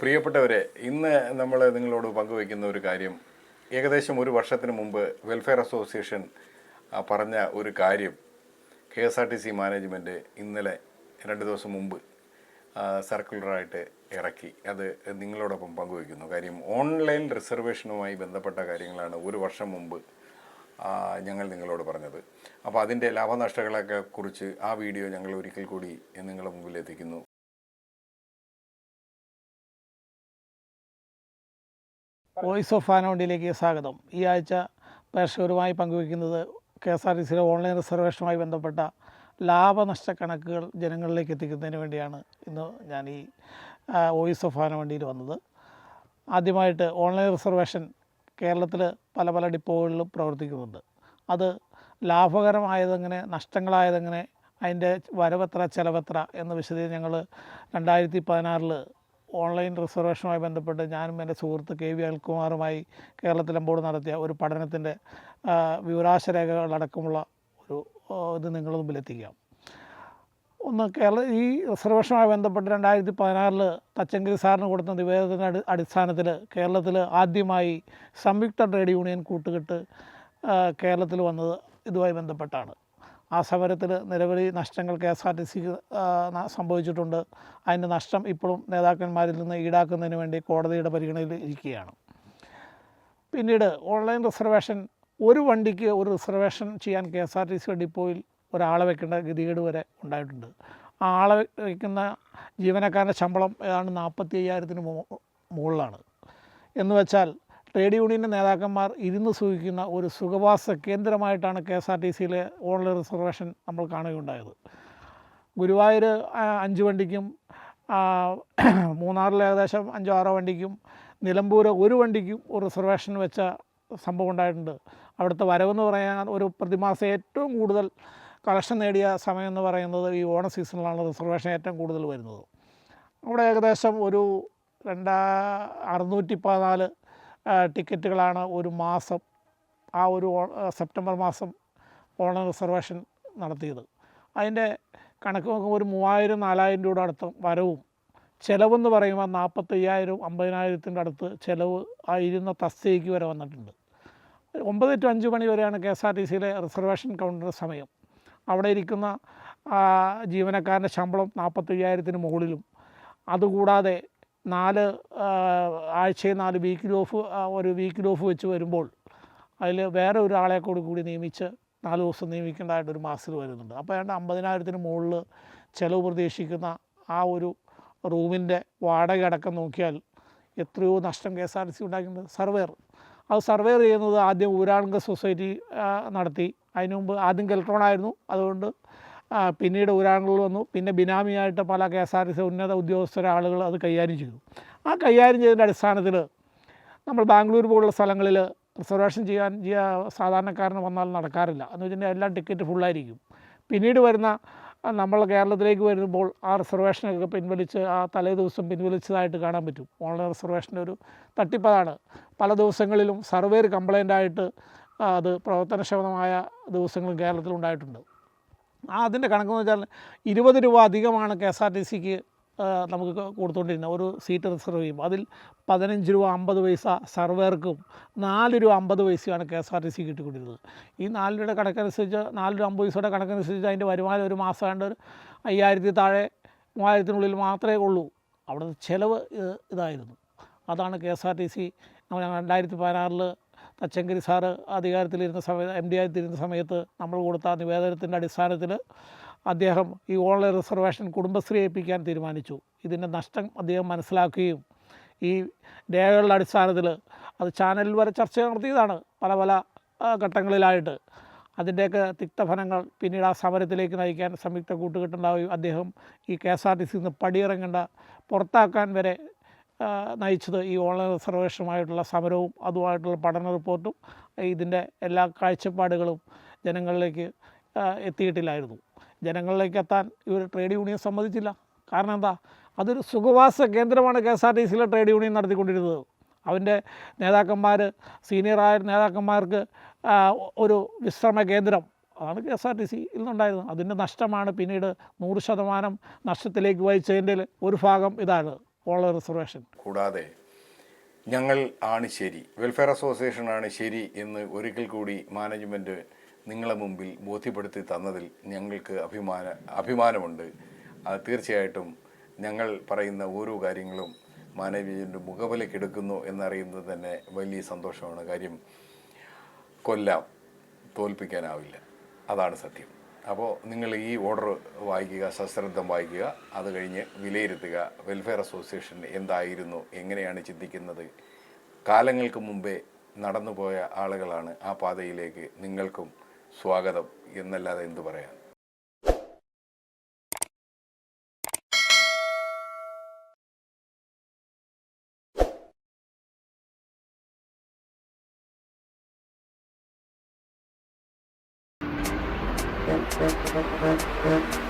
പ്രിയപ്പെട്ടവരെ ഇന്ന് നമ്മൾ നിങ്ങളോട് പങ്കുവയ്ക്കുന്ന ഒരു കാര്യം ഏകദേശം ഒരു വർഷത്തിന് മുമ്പ് വെൽഫെയർ അസോസിയേഷൻ പറഞ്ഞ ഒരു കാര്യം K S R T C management ഇന്നലെ രണ്ട് ദിവസം മുമ്പ് സർക്കുലറായിട്ട് ഇറക്കി. അത് നിങ്ങളോടൊപ്പം പങ്കുവയ്ക്കുന്നു. കാര്യം ഓൺലൈൻ റിസർവേഷനുമായി ബന്ധപ്പെട്ട കാര്യങ്ങളാണ് ഒരു വർഷം മുമ്പ് ഞങ്ങൾ നിങ്ങളോട് പറഞ്ഞത്. അപ്പോൾ അതിന്റെ ലാഭനഷ്ടങ്ങളൊക്കെ കുറിച്ച് ആ വീഡിയോ ഞങ്ങൾ ഒരിക്കൽ കൂടി നിങ്ങളുടെ മുമ്പിൽ എത്തിക്കുന്നു. വോയിസ് ഓഫ് ആനോണ്ടിയിലേക്ക് സ്വാഗതം. ഈ ആഴ്ച പ്രേക്ഷകരുമായി പങ്കുവയ്ക്കുന്നത് കെ എസ് ആർ ടി സിയിലെ ഓൺലൈൻ റിസർവേഷനുമായി ബന്ധപ്പെട്ട ലാഭനഷ്ട കണക്കുകൾ ജനങ്ങളിലേക്ക് എത്തിക്കുന്നതിന് വേണ്ടിയാണ് ഇന്ന് ഞാൻ ഈ വോയിസ് ഓഫ് ആനോണ്ടിയിൽ വന്നത്. ആദ്യമായിട്ട് ഓൺലൈൻ റിസർവേഷൻ കേരളത്തിൽ പല പല ഡിപ്പോകളിലും പ്രവർത്തിക്കുന്നുണ്ട്. അത് ലാഭകരമായതെങ്ങനെ നഷ്ടങ്ങളായതെങ്ങനെ അതിന്റെ വരവെത്ര ചിലവെത്ര എന്ന വിശദീകരണം ഞങ്ങൾ രണ്ടായിരത്തി പതിനാറിൽ ഓൺലൈൻ റിസർവേഷനുമായി ബന്ധപ്പെട്ട് ഞാനും എന്റെ സുഹൃത്ത് കെ വി അൽകുമാറുമായി കേരളത്തിലെ ബോർഡ് നടത്തിയ ഒരു പഠനത്തിന്റെ വിവരാശരേഖകളടക്കമുള്ള ഒരു ഇത് നിങ്ങളുടെ മുമ്പിൽ എത്തിക്കാം. ഒന്ന് കേരള ഈ റിസർവേഷനുമായി ബന്ധപ്പെട്ട് രണ്ടായിരത്തി പതിനാറിൽ തച്ചങ്കരി സാറിന് കൊടുത്ത നിവേദനത്തിന്റെ അടി അടിസ്ഥാനത്തിൽ കേരളത്തിൽ ആദ്യമായി സംയുക്ത ട്രേഡ് യൂണിയൻ കൂട്ടുകെട്ട് കേരളത്തിൽ വന്നത് ഇതുമായി ബന്ധപ്പെട്ടാണ്. ആ സമരത്തിൽ നിരവധി നഷ്ടങ്ങൾ കെ എസ് ആർ ടി സിക്ക് സംഭവിച്ചിട്ടുണ്ട്. അതിന്റെ നഷ്ടം ഇപ്പോഴും നേതാക്കന്മാരിൽ നിന്ന് ഈടാക്കുന്നതിന് വേണ്ടി കോടതിയുടെ പരിഗണനയിൽ ഇരിക്കുകയാണ്. പിന്നീട് ഓൺലൈൻ റിസർവേഷൻ ഒരു വണ്ടിക്ക് ഒരു റിസർവേഷൻ ചെയ്യാൻ K S R T C ഡിപ്പോയിൽ ഒരാളെ വെക്കേണ്ട ഗതികേട് വരെ ഉണ്ടായിട്ടുണ്ട്. ആ ആളെ വയ്ക്കുന്ന ജീവനക്കാരന്റെ ശമ്പളം ഏതാണ്ട് നാൽപ്പത്തി അയ്യായിരത്തിന് മുകളിലാണ്. എന്ന് വെച്ചാൽ ട്രേഡ് യൂണിയൻ നേതാക്കന്മാർ ഇരുന്ന് സൂചിക്കുന്ന ഒരു സുഖവാസ കേന്ദ്രമായിട്ടാണ് കെ എസ് ആർ ടി സിയിലെ ഓൺലൈൻ റിസർവേഷൻ നമ്മൾ കാണുകയുണ്ടായത്. ഗുരുവായൂർ അഞ്ച് വണ്ടിക്കും മൂന്നാറിൽ ഏകദേശം അഞ്ചോ ആറോ വണ്ടിക്കും നിലമ്പൂർ ഒരു വണ്ടിക്കും ഒരു റിസർവേഷൻ വെച്ച സംഭവം ഉണ്ടായിട്ടുണ്ട്. അവിടുത്തെ വരവെന്ന് പറയാൻ ഒരു പ്രതിമാസം ഏറ്റവും കൂടുതൽ കളക്ഷൻ നേടിയ സമയം എന്ന് പറയുന്നത് ഈ ഓണ സീസണിലാണ് റിസർവേഷൻ ഏറ്റവും കൂടുതൽ വരുന്നത്. അവിടെ ഏകദേശം ഒരു രണ്ടാ അറുന്നൂറ്റി പതിനാല് ടിക്കറ്റുകളാണ് ഒരു മാസം ആ ഒരു സെപ്റ്റംബർ മാസം ഓണം റിസർവേഷൻ നടത്തിയത്. അതിന്റെ കണക്ക് നോക്കുമ്പോൾ ഒരു മൂവായിരം നാലായിരം രൂപയുടെ അടുത്ത് വരവും. ചിലവെന്ന് പറയുമ്പോൾ നാൽപ്പത്തയ്യായിരം അമ്പതിനായിരത്തിന്റെ അടുത്ത് ചിലവ് ആയിരുന്ന തസ്തികയ്ക്ക് വരെ വന്നിട്ടുണ്ട്. ഒമ്പത് ടു അഞ്ച് മണി വരെയാണ് കെ എസ് ആർ ടി സിയിലെ റിസർവേഷൻ കൗണ്ടർ സമയം. അവിടെ ഇരിക്കുന്ന ജീവനക്കാരന്റെ ശമ്പളം നാൽപ്പത്തയ്യായിരത്തിന് മുകളിലും. അതുകൂടാതെ നാല് ആഴ്ചയിൽ നാല് വീക്കിൽ ഓഫ് ഒരു വീക്കിൽ ഓഫ് വെച്ച് വരുമ്പോൾ അതിൽ വേറെ ഒരാളെ കൂടി കൂടി നിയമിച്ച് നാല് ദിവസം നിയമിക്കേണ്ടതായിട്ടൊരു മാസത്തിൽ വരുന്നുണ്ട്. അപ്പോൾ ഏതാണ്ട് അമ്പതിനായിരത്തിന് മുകളിൽ ചിലവ് പ്രതീക്ഷിക്കുന്ന ആ ഒരു റൂമിന്റെ വാടക അടക്കം നോക്കിയാൽ എത്രയോ നഷ്ടം K S R T C ഉണ്ടാക്കിയിട്ടുണ്ട്. സർവേർ. അത് സർവേർ ചെയ്യുന്നത് ആദ്യം ഊരാളുങ്ക സൊസൈറ്റി നടത്തി. അതിനുമുമ്പ് ആദ്യം കെൽട്രോണായിരുന്നു അതുകൊണ്ട് പിന്നീട് ഊരാളുകൾ വന്നു. പിന്നെ ബിനാമിയായിട്ട് പല K S R T C ഉന്നത ഉദ്യോഗസ്ഥരെ ആളുകൾ അത് കൈകാര്യം ചെയ്തു. ആ കൈകാര്യം ചെയ്തതിന്റെ അടിസ്ഥാനത്തിൽ നമ്മൾ ബാംഗ്ലൂർ പോലുള്ള സ്ഥലങ്ങളിൽ റിസർവേഷൻ ചെയ്യാൻ ചെയ്യാ സാധാരണക്കാരന് വന്നാൽ നടക്കാറില്ല. എന്ന് വെച്ചിട്ടുണ്ടെങ്കിൽ എല്ലാം ടിക്കറ്റ് ഫുള്ളായിരിക്കും. പിന്നീട് വരുന്ന നമ്മൾ കേരളത്തിലേക്ക് വരുമ്പോൾ ആ റിസർവേഷനൊക്കെ പിൻവലിച്ച് ആ തലേ ദിവസം പിൻവലിച്ചതായിട്ട് കാണാൻ പറ്റും. ഓൺലൈൻ റിസർവേഷന്റെ ഒരു തട്ടിപ്പതാണ്. പല ദിവസങ്ങളിലും സർവേർ കംപ്ലയിന്റായിട്ട് അത് പ്രവർത്തനക്ഷമമായ ദിവസങ്ങളും ആ അതിന്റെ കണക്കെന്ന് വെച്ചാൽ ഇരുപത് രൂപ അധികമാണ് കെ എസ് ആർ ടി സിക്ക് നമുക്ക് കൊടുത്തുകൊണ്ടിരുന്നത്. ഒരു സീറ്റ് റിസർവ് ചെയ്യുമ്പോൾ. അതിൽ പതിനഞ്ച് രൂപ അമ്പത് പൈസ സർവേർക്കും നാല് രൂപ അമ്പത് പൈസയാണ് K S R T C കിട്ടിക്കൊണ്ടിരുന്നത്. ഈ നാല് രൂപയുടെ കണക്കനുസരിച്ച് നാല് രൂപ അമ്പത് പൈസയുടെ കണക്കനുസരിച്ച് അതിന്റെ വരുമാനം ഒരു മാസം ആണ്ട് ഒരു അയ്യായിരത്തി താഴെ മൂവായിരത്തിനുള്ളിൽ മാത്രമേ ഉള്ളൂ. അവിടുത്തെ ചിലവ് ഇതായിരുന്നു. അതാണ് K S R T C. നമ്മൾ രണ്ടായിരത്തി പതിനാറിൽ തച്ചങ്കരി സാറ് അധികാരത്തിലിരുന്ന സമയത്ത് എം ഡി ആയിത്തിരുന്ന സമയത്ത് നമ്മൾ കൊടുത്ത നിവേദനത്തിന്റെ അടിസ്ഥാനത്തിൽ അദ്ദേഹം ഈ ഓൺലൈൻ റിസർവേഷൻ കുടുംബശ്രീ ഏൽപ്പിക്കാൻ തീരുമാനിച്ചു. ഇതിന്റെ നഷ്ടം അദ്ദേഹം മനസ്സിലാക്കുകയും ഈ രേഖകളുടെ അടിസ്ഥാനത്തിൽ അത് ചാനലിൽ വരെ ചർച്ച നടത്തിയതാണ് പല പല ഘട്ടങ്ങളിലായിട്ട്. അതിന്റെയൊക്കെ തിക്തഫലങ്ങൾ പിന്നീട് ആ സമരത്തിലേക്ക് നയിക്കാൻ സംയുക്ത കൂട്ടുകെട്ടുണ്ടാവുകയും അദ്ദേഹം ഈ കെ എസ് ആർ ടി സിയിൽ നിന്ന് പടിയിറങ്ങേണ്ട പുറത്താക്കാൻ വരെ നയിച്ചത് ഈ ഓൺലൈൻ റിസർവേഷനുമായിട്ടുള്ള സമരവും അതുമായിട്ടുള്ള പഠന റിപ്പോർട്ടും ഇതിന്റെ എല്ലാ കാഴ്ചപ്പാടുകളും ജനങ്ങളിലേക്ക് എത്തിയിട്ടില്ലായിരുന്നു. ജനങ്ങളിലേക്ക് എത്താൻ ഇവർ ട്രേഡ് യൂണിയൻ സമ്മതിച്ചില്ല. കാരണം എന്താ? അതൊരു സുഖവാസ കേന്ദ്രമാണ് കെ എസ് ആർ ടി സിയിലെ ട്രേഡ് യൂണിയൻ നടത്തിക്കൊണ്ടിരുന്നത്. അവന്റെ നേതാക്കന്മാർ സീനിയറായ നേതാക്കന്മാർക്ക് ഒരു വിശ്രമ കേന്ദ്രം അതാണ് കെ എസ് ആർ ടി സിയിൽ നിന്നുണ്ടായിരുന്നത്. അതിന്റെ നഷ്ടമാണ് പിന്നീട് നൂറ് ശതമാനം നഷ്ടത്തിലേക്ക് വഹിച്ചതിന്റെ ഒരു ഭാഗം ഇതാണ്. ഉള്ള റിസർവേഷൻ. കൂടാതെ ഞങ്ങൾ ആണ് ശരി. വെൽഫെയർ അസോസിയേഷൻ ആണ് ശരി എന്ന് ഒരിക്കൽ കൂടി മാനേജ്മെന്റ് നിങ്ങളെ മുമ്പിൽ ബോധ്യപ്പെടുത്തി തന്നതിൽ ഞങ്ങൾക്ക് അഭിമാന അഭിമാനമുണ്ട്. അത് തീർച്ചയായിട്ടും ഞങ്ങൾ പറയുന്ന ഓരോ കാര്യങ്ങളും മാനേജ്മെന്റ് മുഖവിലക്കെടുക്കുന്നു എന്നറിയുന്നത് തന്നെ വലിയ സന്തോഷമാണ്. കാര്യം കൊല്ലാം തോൽപ്പിക്കാനാവില്ല. അതാണ് സത്യം. അപ്പോൾ നിങ്ങൾ ഈ ഓർഡർ വായിക്കുക സശ്രദ്ധം വായിക്കുക അത് കഴിഞ്ഞ് വിലയിരുത്തുക. വെൽഫെയർ അസോസിയേഷൻ എന്തായിരുന്നു എങ്ങനെയാണ് ചിന്തിക്കുന്നത്? കാലങ്ങൾക്ക് മുമ്പേ നടന്നുപോയ ആളുകളാണ് ആ പാതയിലേക്ക് നിങ്ങൾക്കും സ്വാഗതം എന്നല്ലാതെ എന്തു പറയാൻ? バンバンバンバンバン。